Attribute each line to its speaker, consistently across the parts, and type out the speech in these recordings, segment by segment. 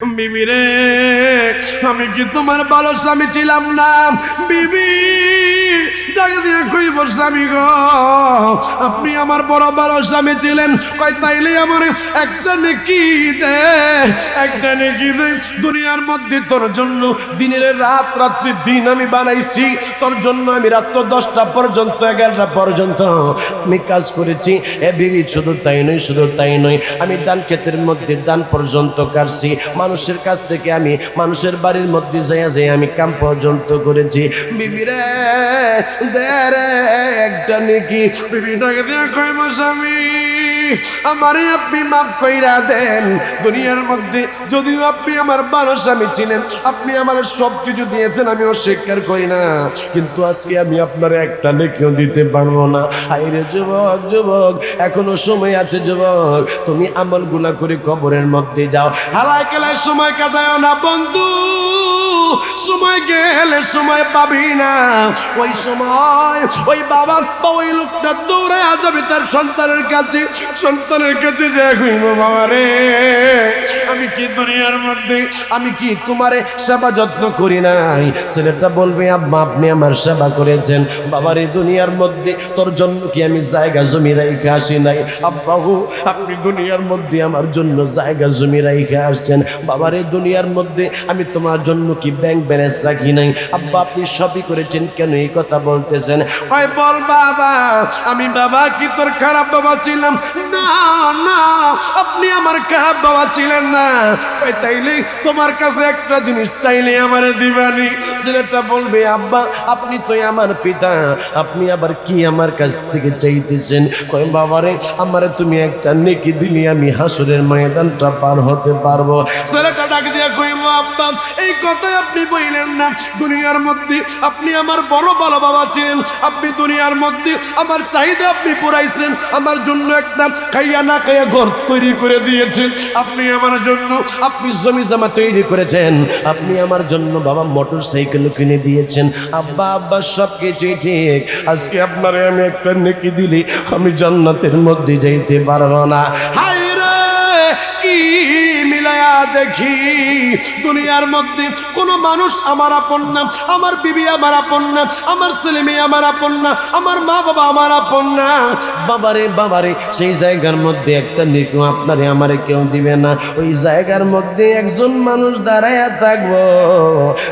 Speaker 1: বিবি রে আমি কি তোমার ভালো স্বামী ছিলাম না। বিবি স্বামী আপনি আমার বড় বড় স্বামী ছিলেন। কয়, তাইলে আমার একটা নেকি দে, একটা নেকি দে। দুনিয়ার মধ্যে তোর জন্য দিনের রাত রাত্রি দিন আমি বানাইছি। তোর জন্য আমি রাত্র দশটা পর্যন্ত, এগারোটা পর্যন্ত আমি কাজ করেছি। এ বিবি শুধু তাই নয়, শুধু তাই নয়, আমি দান ক্ষেতের মধ্যে দান পর্যন্ত কাটছি। মানুষের কাছ থেকে আমি, মানুষের বাড়ির মধ্যে যাইয়া যাই আমি কাম পর্যন্ত করেছি। বিবি রে দে একটা নাকি বিবিটাকে দিয়ে কইব স্বামী, আমারে আপনি মাফ কইরা দেন। দুনিয়ার মধ্যে যদিও আপনি আমার ভালো স্বামী ছিলেন, আপনি আমার সব কিছু দিয়েছেন, আমি অস্বীকার করি না। কিন্তু আজকে আমি আপনার একটা লেখেও দিতে পারব না। আইরে যুবক যুবক, এখনও সময় আছে যুবক, তুমি আমলগুলা করে কবরের মধ্যে যাও। হালাই খেলায় সময় কাটায় না, বন্ধু। সময় গেলে সময় পাবি না। ওই সময় ওই বাবা, বা ওই লোকটা দৌড়ে যাবে তার সন্তানের কাছে। সন্তানের কাছে যে বাবা রে, আমি কি দুনিয়ার মধ্যে, আমি কি তোমারে সেবা যত্ন করি নাই? ছেলেটা বলবে, আব্বা, আপনি আমার সেবা করেছেন। বাবার এই দুনিয়ার মধ্যে তোর জন্য কি আমি জায়গা জমি রাইখে আসি নাই? আব্বা গো, আপনি দুনিয়ার মধ্যে আমার জন্য জায়গা জমি রাইখে আসছেন। বাবার এই দুনিয়ার মধ্যে আমি তোমার জন্য কি ব্যাংক ব্যালেন্স রাখি নাই। আব্বা আপনি সবই করেছেন কেন এই কথা বলতেছেন? হয় বল বাবা আমি বাবা কি তোর খারাপ বাবা ছিলাম? না না আপনি আমার খারাপ বাবা ছিলেন না। তাইলে তোমার কাছে একটা জিনিস চাইলে আমার দিবানি। ছেলেটা বলবে আব্বা আপনি তো আমার পিতা আপনি আবার কি আমার কাছ থেকে চাইতেছেন? কই বাবারে আমার তুমি একটা নেকি দিলি আমি হাসুরের ময়দানটা পার হতে পারব। ছেলেটা ডাক দিয়া কইব আব্বা এই কথাই আপনি বললেন না, দুনিয়ার মধ্যে আপনি আমার বড় ভালো বাবা ছিলেন, আপনি দুনিয়ার মধ্যে আমার চাহিদা আপনি পুরাইছেন, আমার জন্য একটা খাইয়া না খাইয়া ঘর তৈরি করে দিয়েছেন। আপনি আমার জন্য, আপনি জমি জমা তৈরি করেছেন, আপনি আমার জন্য বাবা মোটর সাইকেল কিনে দিয়েছেন। আব্বা আব্বা, সব কিছুই ঠিক। আজকে আপনারে আমি একটা নেকি দিলি, আমি জান্নাতের মধ্যে যাইতে পারব না। হাই দেখি, দুনিয়ার মধ্যে কোনো মানুষ আমার আপন না, আমার বিবি আমার আপন না, আমার ছেলে মেয়ে আমার আপন না, আমার মা বাবা আমার আপন না। বাবারে বাবারে, সেই জায়গার মধ্যে একটা নিকু আপনারে, আমারে কেউ দিবে না। ওই জায়গার মধ্যে একজন মানুষ দাঁড়ায়া থাকব,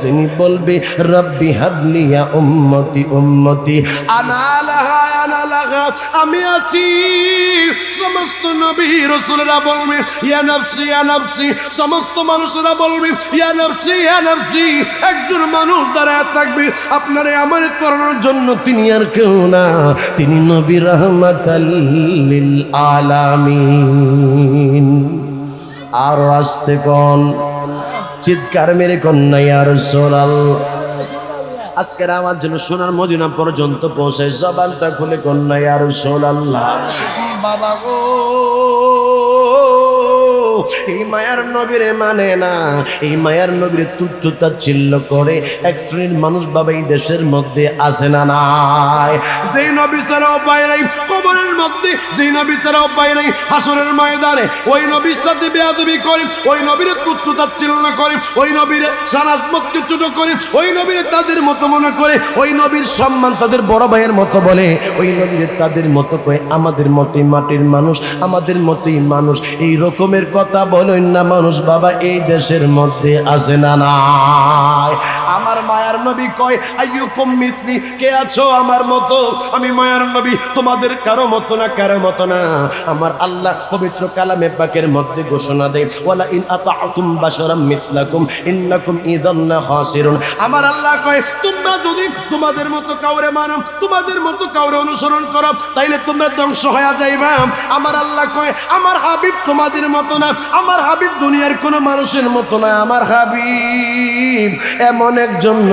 Speaker 1: যিনি বলবে, রব্বি হাবলিয়া উম্মতি উম্মতি। আনালাহা আনালাহা আমি আছি। সমস্ত নবী রসুলেরা বলবে, ইয়া নফসি ইয়া নফসি সমস্ত মানুষেরা বলবে, ইয়া একজন মানুষ দাঁড়ায় থাকবে। আপনারে আমার করানোর জন্য তিনি আর কেউ না। তিনি নবী রহমাতাল্লিল আলামিন। আরও আসতে কোন, চিৎকার মেরে কন্যা ইয়ার সোলাল আজকের আমার জন্য সোনার মদিনা পর্যন্ত পৌঁছে জবানটা খুলে কন্যা ইয়ার সোলাল্লাহ বাবা গো। এই মায়ার নবীরে মানে না। এই মায়ার নবীরে তুচ্ছ তাচ্ছিল্য করে এক শ্রেণির মানুষ বাবা এই দেশের মধ্যে আসে না নাই। যেই নবী ছাড়াও পায় নাই, কবরের মধ্যে যেই নবী ছাড়াও পায় নাই, হাসরের ময়দানে ওই নবীর সাথে বেয়াদবি করে, ওই নবীরে তুচ্ছ তাচ্ছিল্য করে, ওই নবীরে সারাজমতকে ছোট করে, ওই নবীরে তাদের মতো মনে করে, ওই নবীর সম্মান তাদের বড় ভাইয়ের মতো বলে, ওই নবীরে তাদের মতো করে আমাদের মতোই মাটির মানুষ, আমাদের মতোই মানুষ, এই রকমের কথা বলেন না মানুষ বাবা এই দেশের মধ্যে আছে না নাই? মায়ার নবী কয়, আইয়ুকুম মিথলি, কে আছো আমার মতো? আমি মায়ার নবী, তোমাদের কারও মতো না, কারও মতো না। আমার আল্লাহ পবিত্র কালামে পাকের মধ্যে ঘোষণা দেয়, ওয়ালা ইন আতাআতুম বাশারাম মিথলাকুম, ইন্নাকুম ইদান খাসিরুন আমার আল্লাহ কয়, তোমরা যদি তোমাদের মতো কাউরে মানো তোমাদের মতো কাউরে অনুসরণ করো, তাইলে তোমরা ধ্বংস হয়ে যাইবা। আমার আল্লাহ কয়, আমার হাবিব তোমাদের মতো না, আমার হাবিব দুনিয়ার কোনো মানুষের মতো না, আমার হাবিব এমন একজন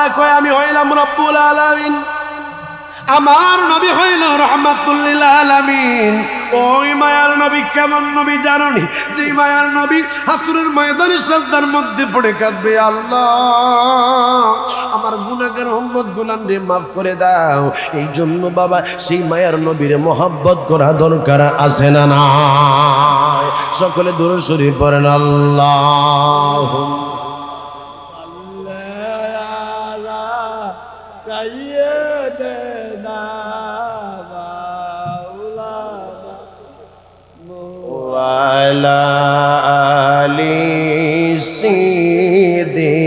Speaker 1: আল্লাহ কয়, আমি হইলাম রব্বুল আলামিন। আমার নবী হইল রহমাতুল্লিল আলামিন। ওই মায়ার নবী কেমন নবী জাননি? যে মায়ার নবী হাসুরের ময়দানে সাজদার মধ্যে পড়ে কাঁদবে, আল্লাহ, আমার গুনাহগার উম্মত গুলান রে মাফ করে দাও। এই জন্য বাবা, সেই মায়ার নবীর মোহাব্বত করা দরকার আছে না না সকলে দূর শরীফ পড়েন আল্লাহ وعلى آل سيدنا.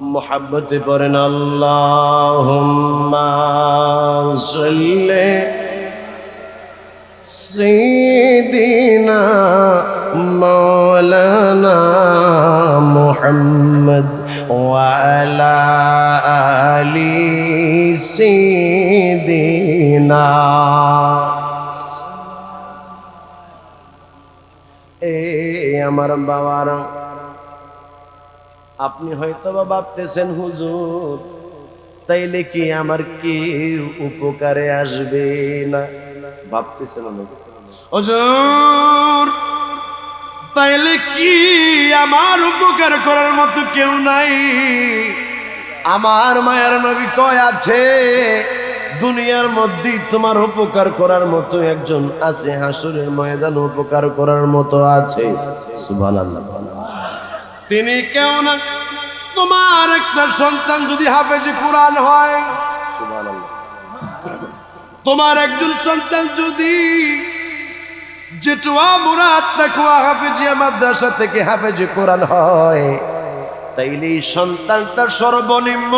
Speaker 1: محبت برنا اللهم صل سيدنا مولانا محمد وعلى آل سيدنا এই আমার বাবারা, আপনি হয়তো বা ভাবতেছেন, হুজুর, তাইলে কি আমার কি উপকারে আসবে না? ভাবতেছেন। হুজুর, তাইলে কি আমার উপকার করার মতো কেউ নাই? আমার মায়ের নবী কয় আছে দুনিয়ার মধ্যে তোমার উপকার করার মতো একজন আছে, হাসুরের ময়দান উপকার করার মতো আছে। তিনি কেউ না, তোমার একটা সন্তান যদি হাফেজ কোরআন হয়, তোমার একজন সন্তান যদি যেটুয়া মুরাদ তাকুয়া হাফেজিয়া মাদ্রাসা থেকে হাফেজ কোরআন হয় তাইলে এই সন্তানটার সর্বনিম্ন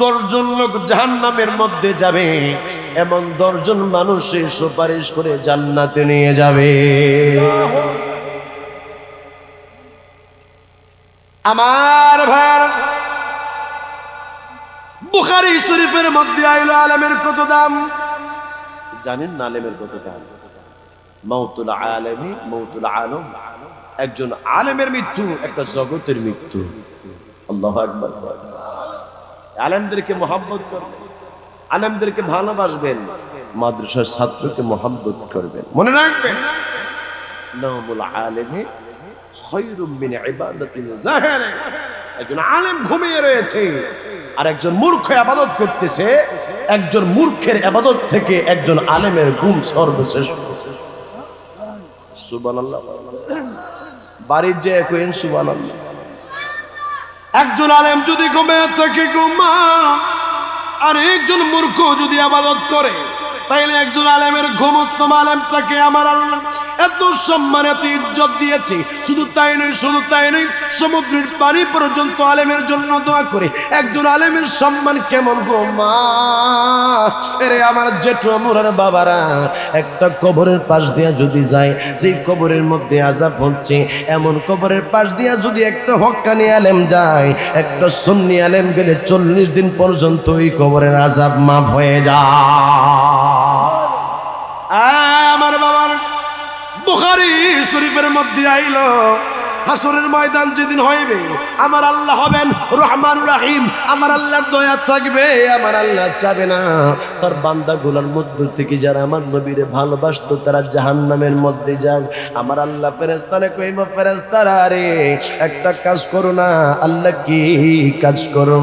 Speaker 1: দশজন লোক জাহান্নামের মধ্যে যাবে, এমন দশজন মানুষের সুপারিশ করে জান্নাতে নিয়ে যাবে। আমার ভাইয়ার, বুখারি শরীফের মধ্যে আইল আলেমের কত দাম? জানেন না আলেমের কত দাম? মৌতুল আলমী মৌতুল আলম। একজন আলেমের মৃত্যু, একটা জগতের মৃত্যু। আল্লাহ আকবার। আলেমদেরকে মোহাম্মত করবেন আলেমদেরকে ভালোবাসবেন, মাদ্রাসার ছাত্রকে মোহাম্মত করবেন। মনে রাখবেন একজন আলেম ঘুমিয়ে রয়েছে, আর একজন মূর্খ করতেছে, একজন মূর্খের থেকে একজন আলেমের সুবহানাল্লাহ। বাড়ির যে কইন সুবহানাল্লাহ। একজন আলেম যদি ঘুমে থাকে ঘুমা। আর একজন মূর্খ যদি আবাদত করে তাইলে একজন আলেমের ঘুমোত্তম আলেমটাকে আমার আল্লাহ এত সম্মান, এত ইজ্জত দিয়েছি। শুধু তাই নয়, শুধু তাই নয়, সমুদ্রের পানি পর্যন্ত আলেমের জন্য দোয়া করে। একজন আলেমের সম্মান কেমন গো মা? এরে আমার জেঠু মোরার বাবারা, একটা কবরের পাশ দিয়া যদি যায় সেই কবরের মধ্যে আজাব হচ্ছে, এমন কবরের পাশ দিয়া যদি একটা হক্কানি আলেম যায়, একটা সুন্নি আলেম গেলে চল্লিশ দিন পর্যন্ত ওই কবরের আজাব মাফ হয়ে যায়। আমার বাবার বুখারি শরীফের মধ্যে আইলো। হাসরের ময়দান যেদিন হইবে, আমার আল্লাহ হবেন রহমান রাহিম। আমার আল্লাহ দয়া থাকবে, আমার আল্লাহ চাবে না। তার বান্দাগুলোর মধ্য থেকে যারা আমার নবীরে ভালোবাসতো, তারা জাহান্নামের মধ্যে যাক আমার আল্লাহ ফেরেস্তারে কইব ফেরেস্তারা রে, একটা কাজ করো না, আল্লাহ কি কাজ করো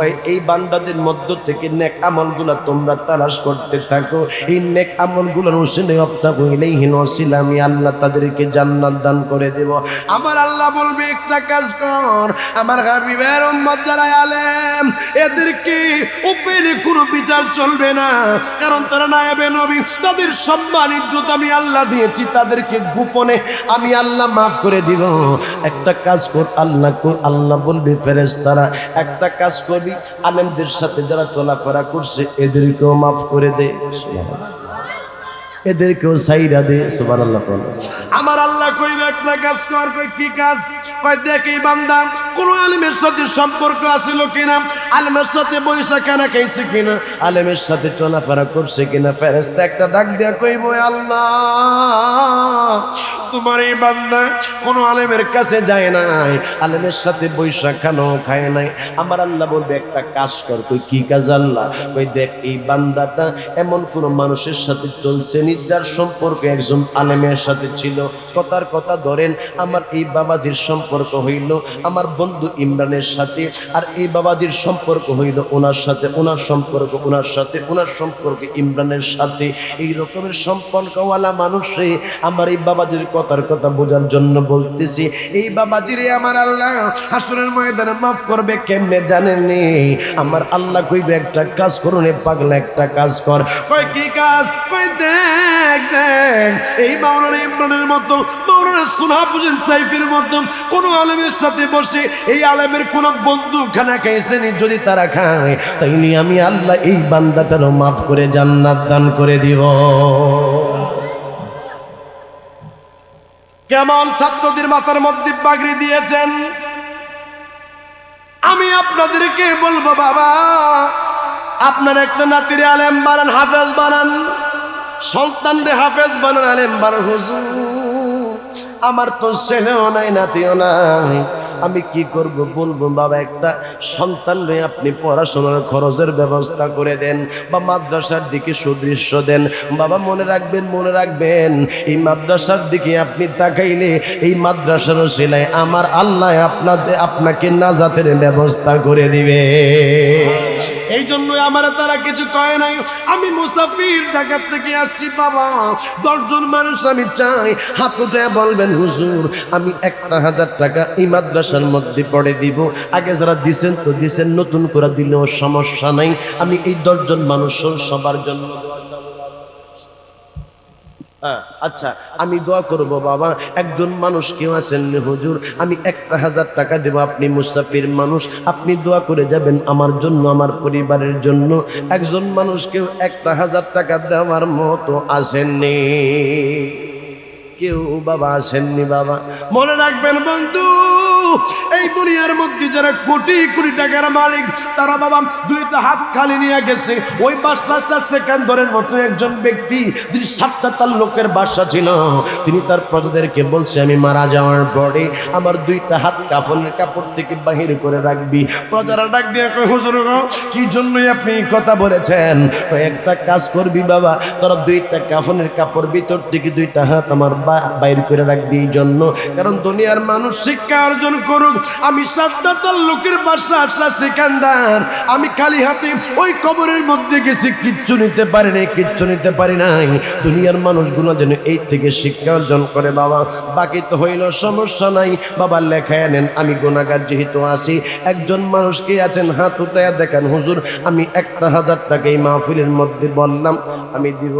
Speaker 1: ওই, এই বান্দাদের মধ্য থেকে নেক আমলগুলা তোমরা তালাশ করতে থাকো। এই নেক আমলগুলোর উসিলে অপ্তা হইলেই হীন আমি আল্লাহ তাদেরকে জান্নাত দান করে দেব। আমার আল্লাহ বলবে, একটা কাজ কর, আমার হাবিবের উম্মত যারা আলেম, এদেরকে উপরে কোনো বিচার চলবে না। কারণ তারা নায়াবে নবী, তাদের সম্মান, ইজ্জত আমি আল্লাহ দিয়েছি, তাদেরকে গোপনে আমি আল্লাহ মাফ করে দিব। একটা কাজ কর, আল্লাহ আল্লাহ বলবে ফেরেস তারা একটা কাজ করবি, আলেমদের সাথে যারা চলাফেরা করছে, এদেরকেও মাফ করে দে। এদেরকেও সাইরা দে সুবার আল্লাহ আমার আল্লাহ কই একটা কাজ কর, কই, কি কাজ? কই, দেখ বান্দা, কোন আলেমের সাথে সম্পর্ক আছিল কিনা? আলেমের সাথে বৈশা কেনা খাইছে কিনা? আলেমের সাথে চলাফেরা করছে কিনা? ফেরেস্তা একটা ডাক দেয়া কইব আল্লাহ তোমার এই বান্দা। কোনো আলেমের কাছে যায় নাই। আলেমের সাথে বৈশাখ খানো খায় নাই। আমার আল্লাহ বলবে, একটা কাজ কর, তুই কি কাজ আল্লাহ? ওই দেখ, এই বান্দাটা এমন কোন মানুষের সাথে চলছে নির্দার সম্পর্ক একজন আলেমের সাথে ছিল। কথার কথা ধরেন, আমার এই বাবাজির সম্পর্ক হইল আমার বন্ধু ইমরানের সাথে, আর এই বাবাজির সম্পর্ক হইল ওনার সাথে, ওনার সম্পর্ক ওনার সাথে, ওনার সম্পর্ক ইমরানের সাথে। এই রকমের সম্পর্কওয়ালা মানুষে আমার এই বাবাজির কথার কথা বোঝার জন্য বলতেছি, এই বাবাজিরে আমার আল্লাহ হাসরের ময়দানে মাফ করবে কেমনে জানেননি? আমার আল্লাহ কইবে, একটা কাজ করুন পাগলা একটা কাজ কর। কই কি কাজ? কই দেখ দেখ, এই মাওলানা ইমরানের মতো, মাওলানা সুনাব হোসেন সাইফের মতো কোন আলেমের সাথে বসে এই আলেমের কোন বন্ধু খানা খাইছেনি যদি তারা খায়, তাইলে আমি আল্লাহ এই বান্দাটারও মাফ করে জান্নাত দান করে দিব। কেমন ছাত্রদের মাথার মধ্যে পাগড়ি দিয়েছেন? আমি আপনাদেরকে বলব, বাবা, আপনার একটা নাতির আলেম বানান, হাফেজ বানান। সন্তান রে হাফেজ বানান, আলেম বানান। হুজুর, আমার তো ছেলেও নাই, নাতিও নাই। আমি কি করব বলব বাবা, একটা সন্তান নিয়ে আপনি পড়াশোনার খরচের ব্যবস্থা করে দেন বা মাদ্রাসার দিকে সুদৃশ্য দেন। বাবা, মনে রাখবেন মনে রাখবেন, এই মাদ্রাসার দিকে আপনি তাকাইলে এই মাদ্রাসার সেলাই আমার আল্লাহ আপনাদের আপনাকে নাজাতের ব্যবস্থা করে দিবে। এই জন্যই আমার তারা কিছু কয় নাই। আমি মুসাফির ঢাকার থেকে আসছি, বাবা। দশজন মানুষ আমি চাই। হাত উঠে বলবেন, হুজুর, আমি একটা হাজার টাকা এই মাদ্রাসার মধ্যে পড়ে দিব। আগে যারা দিছেন তো দিছেন, নতুন করে দিলেও সমস্যা নাই। আমি এই দশজন মানুষ সবার জন্য আচ্ছা আমি দোয়া করব বাবা, একজন মানুষ কেউ আছেন হুজুর, আমি একটা হাজার টাকা দেব, আপনি মুসাফির মানুষ, আপনি দোয়া করে যাবেন আমার জন্য, আমার পরিবারের জন্য। একজন মানুষ কেউ একটা হাজার টাকা দেওয়ার মতো আসেননি কেউ বাবা আসেননি বাবা। মনে রাখবেন বন্ধু এই দুনিয়ার মধ্যে যারা কোটি কোটি টাকার মালিক তারা বাবা দুইটা হাত খালি নিয়ে গেছে। ওই পাঁচটা সেকেন্ডরের মতো একজন ব্যক্তি যিনি সাতটা তার লোকের বাসা ছিল তিনি তার প্রজাদেরকে বলছে আমি মারা যাওয়ার পরে আমার দুইটা হাত কাফনের কাপড় থেকে বাহির করে রাখবি। প্রজারা ডাক দিয়ে হুজুর কি জন্যই আপনি কথা বলেছেন? কয়, একটা কাজ করবি বাবা তোরা দুইটা কাফনের কাপড় ভিতর থেকে দুইটা হাত আমার বাইর করে রাখবি এই জন্য। কারণ দুনিয়ার মানুষ শিক্ষা অর্জন করুক, আমি সাতটা তার লোকের বাসা আসা সেখানদার আমি খালি হাতে ওই কবরের মধ্যে গেছি, কিচ্ছু নিতে পারি নাই, কিচ্ছু নিতে পারি নাই। দুনিয়ার মানুষগুলো যেন এই থেকে শিক্ষা অর্জন করে, বাবা। বাকি তো হইল, সমস্যা নাই। বাবা, লেখায় নেন, আমি গুণাগার যেহেতু আসি একজন মানুষকে আছেন, হাত উতায়া দেখেন, হুজুর, আমি একটা হাজার টাকা এই মাহফিলের মধ্যে বললাম, আমি দিব।